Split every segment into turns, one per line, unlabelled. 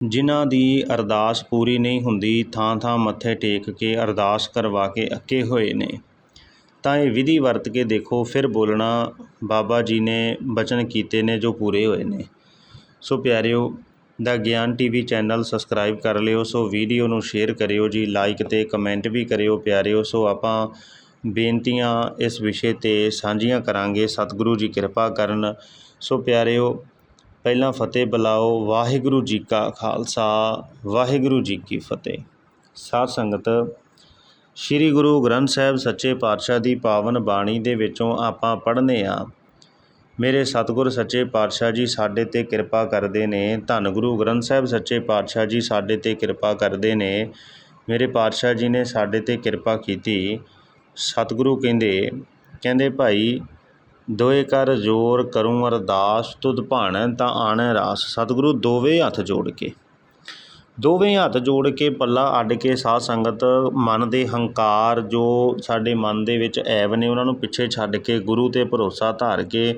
ਜਿਨ੍ਹਾਂ ਦੀ ਅਰਦਾਸ ਪੂਰੀ ਨਹੀਂ ਹੁੰਦੀ, ਥਾਂ ਥਾਂ ਮੱਥੇ ਟੇਕ ਕੇ ਅਰਦਾਸ ਕਰਵਾ ਕੇ ਅੱਕੇ ਹੋਏ ਨੇ। ਤਾਂ ਇਹ ਵਿਧੀ ਵਰਤ ਕੇ ਦੇਖੋ, ਫਿਰ ਬੋਲਣਾ, ਬਾਬਾ ਜੀ ਨੇ ਬਚਨ ਕੀਤੇ ਨੇ ਜੋ ਪੂਰੇ ਹੋਏ ਨੇ। ਸੋ ਪਿਆਰਿਓ, ਦਾ ਗਿਆਨ ਟੀਵੀ ਚੈਨਲ ਸਬਸਕ੍ਰਾਈਬ ਕਰ ਲਿਓ, ਸੋ ਵੀਡੀਓ ਨੂੰ ਸ਼ੇਅਰ ਕਰਿਓ ਜੀ, ਲਾਈਕ ਤੇ ਕਮੈਂਟ ਵੀ ਕਰਿਓ ਪਿਆਰਿਓ। ਸੋ ਆਪਾਂ ਬੇਨਤੀਆਂ ਇਸ ਵਿਸ਼ੇ ਤੇ ਸਾਂਝੀਆਂ ਕਰਾਂਗੇ, ਸਤਿਗੁਰੂ ਜੀ ਕਿਰਪਾ ਕਰਨ। ਸੋ ਪਿਆਰਿਓ ਪਹਿਲਾਂ ਫਤਿਹ ਬੁਲਾਓ, ਵਾਹਿਗੁਰੂ ਜੀ ਕਾ ਖਾਲਸਾ, ਵਾਹਿਗੁਰੂ ਜੀ ਕੀ ਫਤਿਹ। ਸਾਧ ਸੰਗਤ, ਸ੍ਰੀ ਗੁਰੂ ਗ੍ਰੰਥ ਸਾਹਿਬ ਸੱਚੇ ਪਾਤਸ਼ਾਹ ਦੀ ਪਾਵਨ ਬਾਣੀ ਦੇ ਵਿੱਚੋਂ ਆਪਾਂ ਪੜ੍ਹਨੇ ਆ। ਮੇਰੇ ਸਤਿਗੁਰ ਸੱਚੇ ਪਾਤਸ਼ਾਹ ਜੀ ਸਾਡੇ ਤੇ ਕਿਰਪਾ ਕਰਦੇ ਨੇ, ਧੰਨ ਗੁਰੂ ਗ੍ਰੰਥ ਸਾਹਿਬ ਸੱਚੇ ਪਾਤਸ਼ਾਹ ਜੀ ਸਾਡੇ ਤੇ ਕਿਰਪਾ ਕਰਦੇ ਨੇ। ਮੇਰੇ ਪਾਤਸ਼ਾਹ ਜੀ ਨੇ ਸਾਡੇ ਤੇ ਕਿਰਪਾ ਕੀਤੀ। ਸਤਿਗੁਰੂ ਕਹਿੰਦੇ ਕਹਿੰਦੇ ਭਾਈ ਦੋਏ ਕਰ ਜੋਰ ਕਰੂੰ ਅਰਦਾਸ, ਤੁਧ ਭਾਣ ਤਾਂ ਆਣੈ ਰਾਸ। ਸਤਿਗੁਰੂ ਦੋਵੇਂ ਹੱਥ ਜੋੜ ਕੇ। ਦੋਵੇਂ ਹੱਥ ਜੋੜ ਕੇ ਪੱਲਾ ਅੱਡ ਕੇ ਸਾਧ ਸੰਗਤ ਮਨ ਦੇ ਹੰਕਾਰ ਜੋ ਸਾਡੇ ਮਨ ਦੇ ਵਿੱਚ ਐਬ ਨੇ ਉਹਨਾਂ ਨੂੰ ਪਿੱਛੇ ਛੱਡ ਕੇ ਗੁਰੂ ਤੇ ਭਰੋਸਾ ਧਾਰ ਕੇ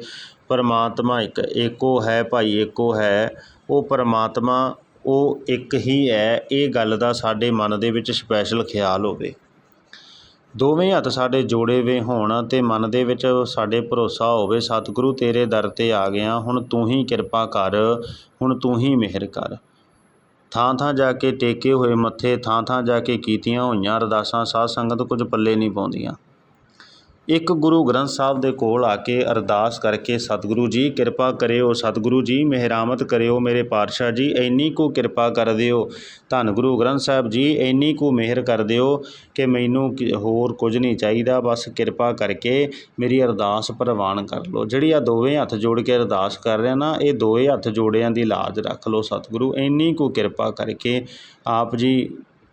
ਪਰਮਾਤਮਾ ਇੱਕ, ਏਕੋ ਹੈ ਭਾਈ, ਏਕੋ ਹੈ। ਉਹ ਪਰਮਾਤਮਾ, ਉਹ ਇੱਕ ਹੀ ਹੈ। ਇਹ ਗੱਲ ਦਾ ਸਾਡੇ ਮਨ ਦੇ ਵਿੱਚ ਸਪੈਸ਼ਲ ਖਿਆਲ ਹੋਵੇ। ਦੋਵੇਂ ਹੱਥ ਸਾਡੇ ਜੋੜੇ ਵੇ ਹੋਣ ਅਤੇ ਮਨ ਦੇ ਵਿੱਚ ਸਾਡੇ ਭਰੋਸਾ ਹੋਵੇ, ਸਤਿਗੁਰੂ ਤੇਰੇ ਦਰ ਤੇ ਆ ਗਿਆ, ਹੁਣ ਤੂੰ ਹੀ ਕਿਰਪਾ ਕਰ, ਹੁਣ ਤੂੰ ਹੀ ਮਿਹਰ ਕਰ। ਥਾਂ ਥਾਂ ਜਾ ਕੇ ਟੇਕੇ ਹੋਏ ਮੱਥੇ ਥਾਂ ਥਾਂ ਜਾ ਕੇ ਕੀਤੀਆਂ ਹੋਈਆਂ ਅਰਦਾਸਾਂ ਸਾਧ ਸੰਗਤ ਕੁਝ ਪੱਲੇ ਨਹੀਂ ਪਾਉਂਦੀਆਂ। ਇੱਕ ਗੁਰੂ ਗ੍ਰੰਥ ਸਾਹਿਬ ਦੇ ਕੋਲ ਆ ਕੇ ਅਰਦਾਸ ਕਰਕੇ, ਸਤਿਗੁਰੂ ਜੀ, ਕਿਰਪਾ ਕਰਿਓ, ਸਤਿਗੁਰੂ ਜੀ, ਮਿਹਰਾਮਤ ਕਰਿਓ ਮੇਰੇ ਪਾਤਸ਼ਾਹ ਜੀ, ਇੰਨੀ ਕੁ ਕਿਰਪਾ ਕਰ ਦਿਓ। ਧੰਨ ਗੁਰੂ ਗ੍ਰੰਥ ਸਾਹਿਬ ਜੀ, ਇੰਨੀ ਕੁ ਮਿਹਰ ਕਰ ਦਿਓ ਕਿ ਮੈਨੂੰ ਹੋਰ ਕੁਝ ਨਹੀਂ ਚਾਹੀਦਾ, ਬਸ ਕਿਰਪਾ ਕਰਕੇ ਮੇਰੀ ਅਰਦਾਸ ਪ੍ਰਵਾਨ ਕਰ ਲਓ। ਜਿਹੜੀ ਆ ਦੋਵੇਂ ਹੱਥ ਜੋੜ ਕੇ ਅਰਦਾਸ ਕਰ ਰਿਹਾ ਨਾ, ਇਹ ਦੋਵੇਂ ਹੱਥ ਜੋੜਿਆਂ ਦੀ ਲਾਜ ਰੱਖ ਲਓ। ਸਤਿਗੁਰੂ, ਇੰਨੀ ਕੁ ਕਿਰਪਾ ਕਰਕੇ ਆਪ ਜੀ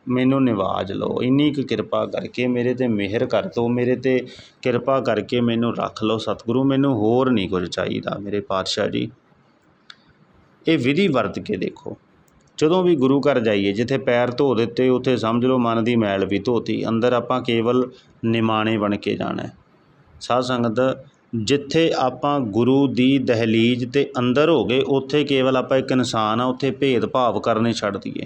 ਮੈਨੂੰ ਨਿਵਾਜ ਲਓ। ਇੰਨੀ ਕੁ ਕਿਰਪਾ ਕਰਕੇ ਮੇਰੇ ਤੇ ਮਿਹਰ ਕਰ ਦਿਓ। ਮੇਰੇ ਤੇ ਕਿਰਪਾ ਕਰਕੇ ਮੈਨੂੰ ਰੱਖ ਲਓ ਸਤਿਗੁਰੂ। ਮੈਨੂੰ ਹੋਰ ਨਹੀਂ ਕੁਝ ਚਾਹੀਦਾ ਮੇਰੇ ਪਾਤਸ਼ਾਹ ਜੀ। ਇਹ ਵਿਧੀ ਵਰਤ ਕੇ ਦੇਖੋ। ਜਦੋਂ ਵੀ ਗੁਰੂ ਘਰ ਜਾਈਏ, ਜਿੱਥੇ ਪੈਰ ਧੋ ਦਿੱਤੇ, ਉੱਥੇ ਸਮਝ ਲਓ ਮਨ ਦੀ ਮੈਲ ਵੀ ਧੋਤੀ। ਅੰਦਰ ਆਪਾਂ ਕੇਵਲ ਨਿਮਾਣੇ ਬਣ ਕੇ ਜਾਣਾ ਹੈ। ਸਾਧ ਸੰਗਤ, ਜਿੱਥੇ ਆਪਾਂ ਗੁਰੂ ਦੀ ਦਹਲੀਜ਼ ਤੇ ਅੰਦਰ ਹੋ ਗਏ, ਉੱਥੇ ਕੇਵਲ ਆਪਾਂ ਇੱਕ ਇਨਸਾਨ ਆ, ਉੱਥੇ ਭੇਦ ਭਾਵ ਕਰਨੇ ਛੱਡ ਦਈਏ।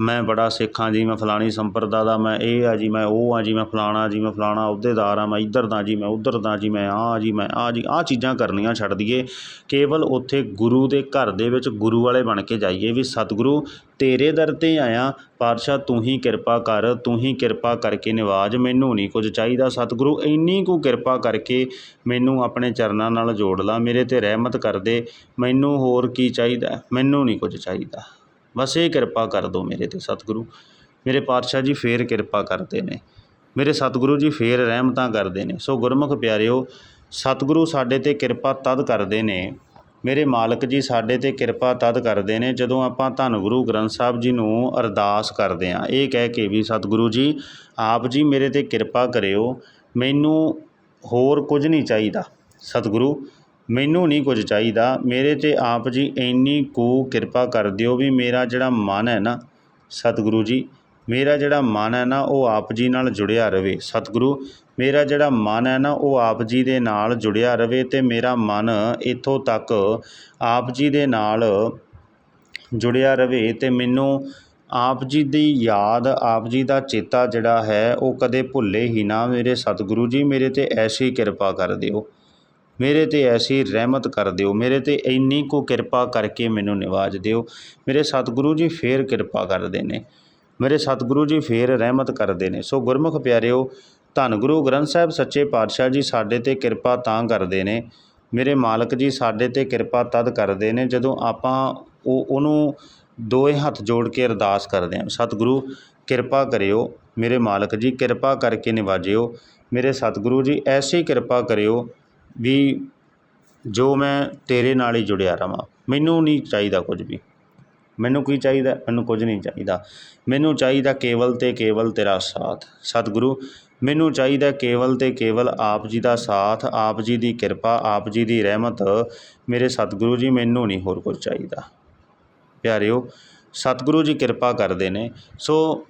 ਮੈਂ ਬੜਾ ਸਿੱਖ ਹਾਂ ਜੀ, ਮੈਂ ਫਲਾਣੀ ਸੰਪਰਦਾ ਦਾ, ਮੈਂ ਇਹ ਆ ਜੀ, ਮੈਂ ਉਹ ਆ ਜੀ, ਮੈਂ ਫਲਾਣਾ ਜੀ, ਮੈਂ ਫਲਾਣਾ ਅਹੁਦੇਦਾਰ ਆ ਮੈਂ ਇੱਧਰ ਦਾ ਜੀ, ਮੈਂ ਉੱਧਰ ਦਾ ਜੀ, ਮੈਂ ਆਹ ਜੀ, ਮੈਂ ਆਹ ਜੀ, ਆਹ ਚੀਜ਼ਾਂ ਕਰਨੀਆਂ ਛੱਡ ਦਈਏ। ਕੇਵਲ ਉੱਥੇ ਗੁਰੂ ਦੇ ਘਰ ਦੇ ਵਿੱਚ ਗੁਰੂ ਵਾਲੇ ਬਣ ਕੇ ਜਾਈਏ ਵੀ ਸਤਿਗੁਰੂ, ਤੇਰੇ ਦਰ ਤੇ ਆਇਆ, ਪਾਤਸ਼ਾਹ ਤੂੰ ਹੀ ਕਿਰਪਾ ਕਰ, ਤੂੰ ਹੀ ਕਿਰਪਾ ਕਰਕੇ ਨਿਵਾਜ, ਮੈਨੂੰ ਨਹੀਂ ਕੁਝ ਚਾਹੀਦਾ। ਸਤਿਗੁਰੂ, ਇੰਨੀ ਕੁ ਕਿਰਪਾ ਕਰਕੇ ਮੈਨੂੰ ਆਪਣੇ ਚਰਨਾਂ ਨਾਲ ਜੋੜ ਲਾ, ਮੇਰੇ ਤੇ ਰਹਿਮਤ ਕਰ ਦੇ, ਮੈਨੂੰ ਹੋਰ ਕੀ ਚਾਹੀਦਾ? ਮੈਨੂੰ ਨਹੀਂ ਕੁਝ ਚਾਹੀਦਾ। ਬਸ ਇਹ ਕਿਰਪਾ ਕਰ ਦਿਓ ਮੇਰੇ ਤੇ ਸਤਿਗੁਰੂ। ਮੇਰੇ ਪਾਤਸ਼ਾਹ ਜੀ ਫੇਰ ਕਿਰਪਾ ਕਰਦੇ ਨੇ। ਮੇਰੇ ਸਤਿਗੁਰੂ ਜੀ ਫੇਰ ਰਹਿਮਤਾਂ ਕਰਦੇ ਨੇ। ਸੋ ਗੁਰਮੁਖ ਪਿਆਰਿਓ, ਸਤਿਗੁਰੂ ਸਾਡੇ ਤੇ ਕਿਰਪਾ ਤਦ ਕਰਦੇ ਨੇ। ਮੇਰੇ ਮਾਲਕ ਜੀ ਸਾਡੇ ਤੇ ਕਿਰਪਾ ਤਦ ਕਰਦੇ ਨੇ ਜਦੋਂ ਆਪਾਂ ਧੰਨ ਗੁਰੂ ਗ੍ਰੰਥ ਸਾਹਿਬ ਜੀ ਨੂੰ ਅਰਦਾਸ ਕਰਦੇ ਹਾਂ। ਇਹ ਕਹਿ ਕੇ ਵੀ ਸਤਿਗੁਰੂ ਜੀ, ਆਪ ਜੀ ਮੇਰੇ ਤੇ ਕਿਰਪਾ ਕਰਿਓ। ਮੈਨੂੰ ਹੋਰ ਕੁਝ ਨਹੀਂ ਚਾਹੀਦਾ। ਸਤਿਗੁਰੂ ਮੈਨੂੰ ਨਹੀਂ ਕੁਝ ਚਾਹੀਦਾ। ਮੇਰੇ ਤੇ ਆਪ ਜੀ ਇੰਨੀ ਕੁ ਕਿਰਪਾ ਕਰ ਦਿਓ ਵੀ ਮੇਰਾ ਜਿਹੜਾ ਮਨ ਹੈ ਨਾ, ਸਤਿਗੁਰੂ ਜੀ, ਮੇਰਾ ਜਿਹੜਾ ਮਨ ਹੈ ਨਾ ਉਹ ਆਪ ਜੀ ਨਾਲ ਜੁੜਿਆ ਰਵੇ। ਸਤਿਗੁਰੂ, ਮੇਰਾ ਜਿਹੜਾ ਮਨ ਹੈ ਨਾ ਉਹ ਆਪ ਜੀ ਦੇ ਨਾਲ ਜੁੜਿਆ ਰਵੇ ਤੇ ਮੇਰਾ ਮਨ ਇੱਥੋਂ ਤੱਕ ਆਪ ਜੀ ਦੇ ਨਾਲ ਜੁੜਿਆ ਰਵੇ ਤੇ ਮੈਨੂੰ ਆਪ ਜੀ ਦੀ ਯਾਦ, ਆਪ ਜੀ ਦਾ ਚੇਤਾ ਜਿਹੜਾ ਹੈ ਉਹ ਕਦੇ ਭੁੱਲੇ ਹੀ ਨਾ। ਮੇਰੇ ਸਤਿਗੁਰੂ ਜੀ, ਮੇਰੇ ਤੇ ਐਸੀ ਕਿਰਪਾ ਕਰ ਦਿਓ। ਮੇਰੇ ਤੇ ਐਸੀ ਰਹਿਮਤ ਕਰ ਦਿਓ, ਮੇਰੇ ਤੇ ਇੰਨੀ ਕੁ ਕਿਰਪਾ ਕਰਕੇ ਮੈਨੂੰ ਨਿਵਾਜ ਦਿਓ। ਮੇਰੇ ਸਤਿਗੁਰੂ ਜੀ ਫੇਰ ਕਿਰਪਾ ਕਰਦੇ ਨੇ। ਮੇਰੇ ਸਤਿਗੁਰੂ ਜੀ ਫੇਰ ਰਹਿਮਤ ਕਰਦੇ ਨੇ। ਸੋ ਗੁਰਮੁਖ ਪਿਆਰਿਓ, ਧੰਨ ਗੁਰੂ ਗ੍ਰੰਥ ਸਾਹਿਬ ਸੱਚੇ ਪਾਤਸ਼ਾਹ ਜੀ ਸਾਡੇ ਤੇ ਕਿਰਪਾ ਤਾਂ ਕਰਦੇ ਨੇ। ਮੇਰੇ ਮਾਲਕ ਜੀ ਸਾਡੇ ਤੇ ਕਿਰਪਾ ਤਦ ਕਰਦੇ ਨੇ ਜਦੋਂ ਆਪਾਂ ਉਹ ਉਹਨੂੰ ਦੋਏ ਹੱਥ ਜੋੜ ਕੇ ਅਰਦਾਸ ਕਰਦੇ ਹਾਂ। ਸਤਿਗੁਰੂ, ਕਿਰਪਾ ਕਰਿਓ। ਮੇਰੇ ਮਾਲਕ ਜੀ, ਕਿਰਪਾ ਕਰਕੇ ਨਿਵਾਜਿਓ। ਮੇਰੇ ਸਤਿਗੁਰੂ ਜੀ, ਐਸੀ ਕਿਰਪਾ ਕਰਿਓ ਵੀ ਜੋ ਮੈਂ ਤੇਰੇ ਨਾਲ ਹੀ ਜੁੜਿਆ ਰਵਾਂ, ਮੈਨੂੰ ਨਹੀਂ ਚਾਹੀਦਾ ਕੁਝ ਵੀ। ਮੈਨੂੰ ਕੀ ਚਾਹੀਦਾ? ਮੈਨੂੰ ਕੁਝ ਨਹੀਂ ਚਾਹੀਦਾ। ਮੈਨੂੰ ਚਾਹੀਦਾ ਕੇਵਲ ਤੇ ਕੇਵਲ ਤੇਰਾ ਸਾਥ। ਸਤਿਗੁਰੂ, ਮੈਨੂੰ ਚਾਹੀਦਾ ਕੇਵਲ ਤੇ ਕੇਵਲ ਆਪ ਜੀ ਦਾ ਸਾਥ, ਆਪ ਜੀ ਦੀ ਕਿਰਪਾ, ਆਪ ਜੀ ਦੀ ਰਹਿਮਤ। ਮੇਰੇ ਸਤਿਗੁਰੂ ਜੀ, ਮੈਨੂੰ ਨਹੀਂ ਹੋਰ ਕੁਝ ਚਾਹੀਦਾ। ਪਿਆਰਿਓ, ਸਤਿਗੁਰੂ ਜੀ ਕਿਰਪਾ ਕਰਦੇ ਨੇ। ਸੋ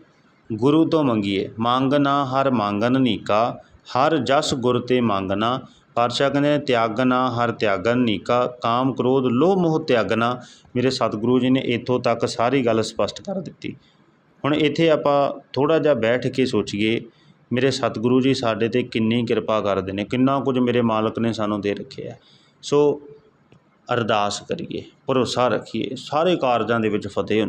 ਗੁਰੂ ਤੋਂ ਮੰਗੀਏ, ਮੰਗਣਾ ਹਰ ਮੰਗਨ ਨੀਕਾ, ਹਰ ਜਸ ਗੁਰ ਤੇ ਮੰਗਣਾ। ਪਾਤਸ਼ਾਹ ਕਹਿੰਦੇ ਨੇ ਤਿਆਗਨਾ ਹਰ ਤਿਆਗਨ ਨੀਕਾ, ਕਾਮ ਕ੍ਰੋਧ, ਲੋਭ ਮੋਹ ਤਿਆਗਨਾ ਮੇਰੇ ਸਤਿਗੁਰੂ ਜੀ ਨੇ ਇੱਥੋਂ ਤੱਕ ਸਾਰੀ ਗੱਲ ਸਪਸ਼ਟ ਕਰ ਦਿੱਤੀ। ਹੁਣ ਇੱਥੇ ਆਪਾਂ ਥੋੜਾ ਜਿਹਾ ਬੈਠ ਕੇ ਸੋਚੀਏ, ਮੇਰੇ ਸਤਿਗੁਰੂ ਜੀ ਸਾਡੇ ਤੇ ਕਿੰਨੀ ਕਿਰਪਾ ਕਰਦੇ ਨੇ, ਕਿੰਨਾ ਕੁਝ ਮੇਰੇ ਮਾਲਕ ਨੇ ਸਾਨੂੰ ਦੇ ਰੱਖਿਆ ਸੋ ਅਰਦਾਸ ਕਰੀਏ, ਭਰੋਸਾ ਰੱਖੀਏ, ਸਾਰੇ ਕਾਰਜਾਂ ਦੇ ਵਿੱਚ ਫਤਿਹ